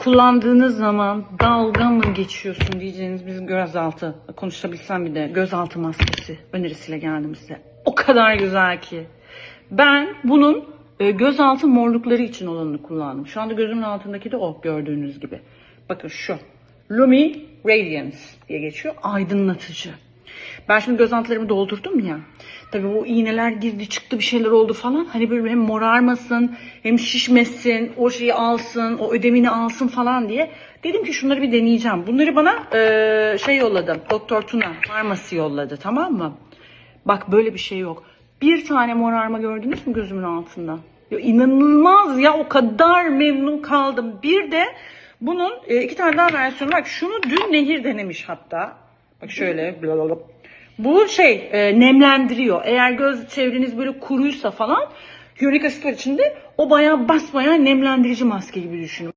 kullandığınız zaman dalga mı geçiyorsun diyeceğiniz bizim gözaltı konuşabilsem bir de gözaltı maskesi önerisiyle geldim size. O kadar güzel ki. Ben bunun e, gözaltı morlukları için olanını kullandım. Şu anda gözümün altındaki de o gördüğünüz gibi. Bakın şu. Lumi Radiance diye geçiyor. Aydınlatıcı. Ben şimdi gözaltılarımı doldurdum ya. Tabii bu iğneler girdi çıktı bir şeyler oldu falan. Hani böyle hem morarmasın hem şişmesin o şeyi alsın o ödemini alsın falan diye. Dedim ki şunları bir deneyeceğim. Bunları bana eee, şey yolladı. Doktor Tuna farmasi yolladı tamam mı? Bak böyle bir şey yok. Bir tane morarma gördünüz mü gözümün altında? Ya inanılmaz ya o kadar memnun kaldım. Bir de bunun e, iki tane daha versiyonu var. Şunu dün Nehir denemiş hatta. Bak şöyle. blablabla. Bu şey e, nemlendiriyor. Eğer göz çevreniz böyle kuruysa falan hyaluronik asit var içinde o bayağı basbayağı nemlendirici maske gibi düşünün.